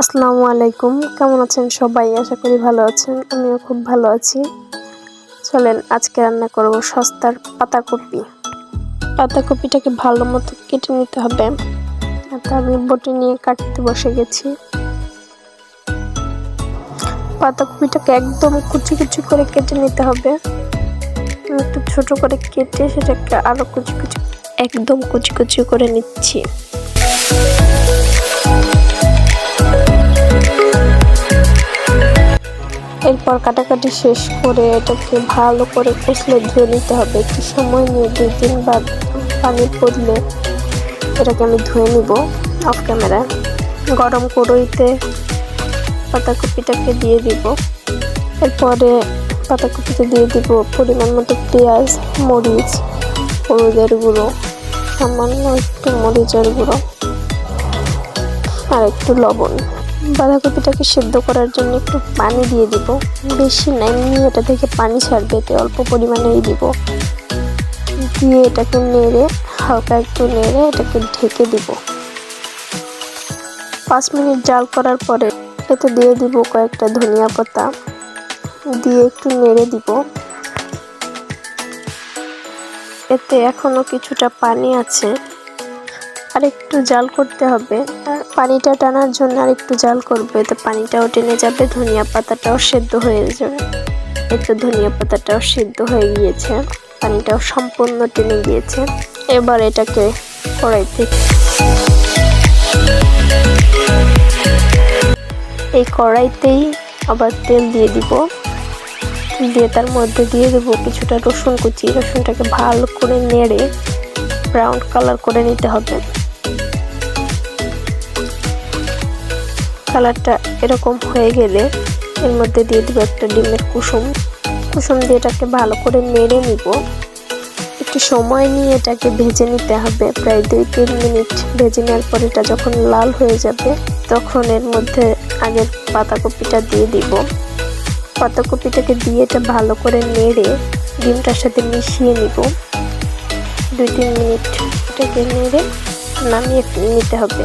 আসসালামু আলাইকুম। কেমন আছেন সবাই? আশা করি ভালো আছেন। আমিও খুব ভালো আছি। চলেন, আজকে রান্না করব সস্তার পাতাকপি। পাতাকপিটাকে ভালো মতো কেটে নিতে হবে। তো আমি বটি নিয়ে কাটতে বসে গেছি। পাতাকপিটাকে একদম কুচি কুচি করে কেটে নিতে হবে। একটু ছোট করে কেটে সেটাকে আরও কুচি কুচি একদম কুচি কুচি করে নিচ্ছি। এরপর কাটাকাটি শেষ করে এটাকে ভালো করে কষলে ধুয়ে নিতে হবে। একটু সময় নিয়ে দুই দিন বাদ পানি পড়লে এটাকে আমি ধুয়ে নিব অফ ক্যামেরায় গরম কড়ইতে পাতাকপিটাকে দিয়ে দিব। এরপরে পাতাকপিতে দিয়ে দিব পরিমাণ মতো পেঁয়াজ, মরিচ, হলুদের গুঁড়ো, সামান্য একটু মরিচের গুঁড়ো আর একটু লবণ। বাঁধাকপিটাকে সেদ্ধ করার জন্য একটু পানি দিয়ে দিব। বেশি না এমনি এটা থেকে পানি ছাড়বে, এতে অল্প পরিমাণেই দিব। দিয়ে এটাকে নেড়ে, হালকা একটু নেড়ে এটাকে ঢেকে দিব। পাঁচ মিনিট জাল করার পরে এতে দিয়ে দিব কয়েকটা ধনিয়া পাতা। দিয়ে একটু নেড়ে দিব। এতে এখনও কিছুটা পানি আছে। আর একটু জাল করতে হবে। আর পানিটা টানার জন্য আর একটু জাল করব। এতে পানিটাও টেনে যাবে, ধনিয়া পাতাটাও সেদ্ধ হয়ে যাবে। এতে ধনিয়া পাতাটাও সেদ্ধ হয়ে গিয়েছে। পানিটাও সম্পূর্ণ টেনে গিয়েছে। এবার এটাকে কড়াইতে এই কড়াইতেই আবার তেল দিয়ে দিব। দিয়ে তার মধ্যে দিয়ে দেবো কিছুটা রসুন কুচি। রসুনটাকে ভালো করে নেড়ে, ব্রাউন কালার করে নিতে হবে। কালারটা এরকম হয়ে গেলে এর মধ্যে দিয়ে দেবো একটা ডিমের কুসুম। কুসুম দিয়ে এটাকে ভালো করে নেড়ে নিব। একটু সময় নিয়ে এটাকে ভেজে নিতে হবে। প্রায় দুই তিন মিনিট ভেজে নেওয়ার পর এটা যখন লাল হয়ে যাবে, তখন এর মধ্যে আগের পাতাকপিটা দিয়ে দিব। পাতাকপিটাকে দিয়ে এটা ভালো করে নেড়ে ডিমটার সাথে মিশিয়ে নিব। দুই তিন মিনিট এটাকে নেড়ে নামিয়ে নিতে হবে।